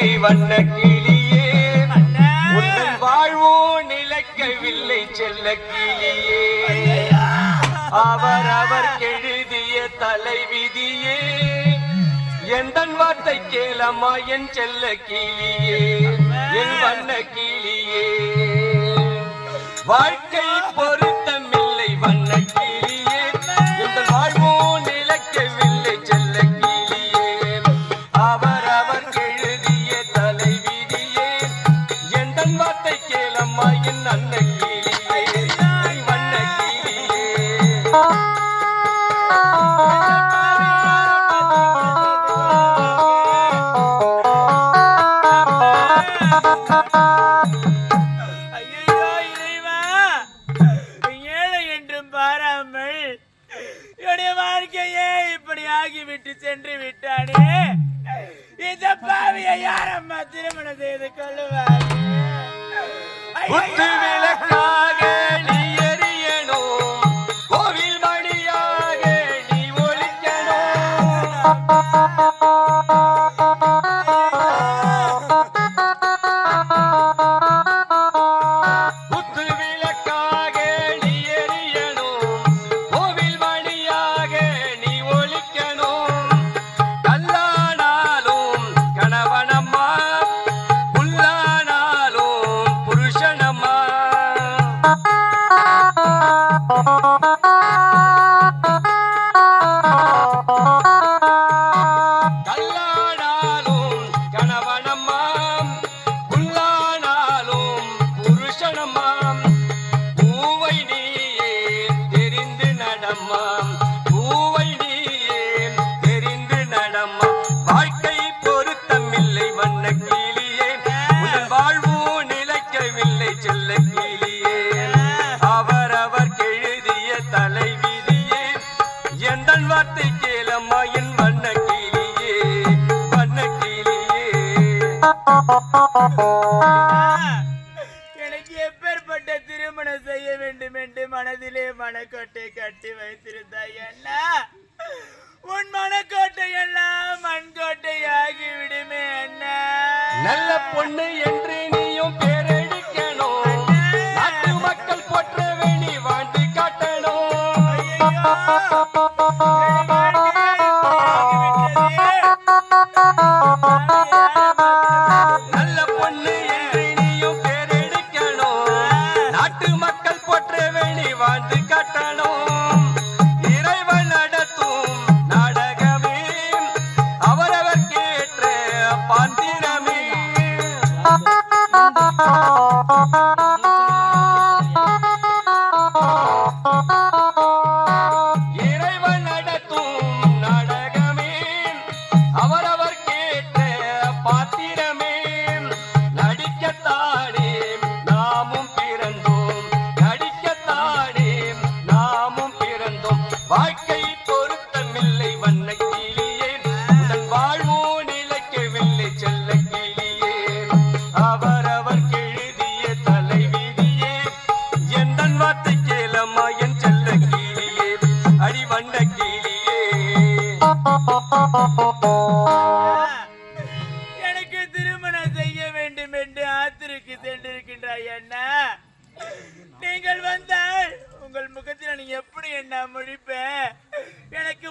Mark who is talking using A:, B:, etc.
A: வண்ண கிளியே. உங்கள் வாழ்வோ நிலைக்கவில்லை செல்ல கிளியே. அவர் அவர் எழுதிய தலைவிதியே. எந்த வார்த்தை கேளம்மா என் செல்ல கிளியே. என் வண்ண கிளியே. வாழ்க்கை பொருத்தமில்லை
B: ஆகி விட்டு சென்று விட்டானே. இந்த பாவியை யாரம்மா திருமணம் செய்து கொள்ளுவார்
A: விளக்காக வாழ்க்கை பொருத்தமில்லை வண்ண கிளியே உன் வாழ்வு நிலைக்கவில்லை செல்ல கீழியே. அவரவர் எழுதிய தலைவிதியே. எந்த வார்த்தை கேளம்மா என் வண்ண கிளியே வண்ண கிளியே
B: எனக்கு எப்பேற்பட்ட திருமணம் செய்ய வேண்டும் என்று மனதிலே மனக்கோட்டை கட்டி வைத்திருந்தாய் அண்ணா. உன் மனக்கோட்டை எல்லாம்
A: நல்ல பொண்ணு என்
B: எனக்கு திருமணம் செய்ய வேண்டும் என்று ஆத்திருக்கு சென்றிருக்கின்றாய் அண்ணா. நீங்கள் வந்தால் உங்கள் முகத்தில் நீ எப்படி என்ன முழிப்ப எனக்கு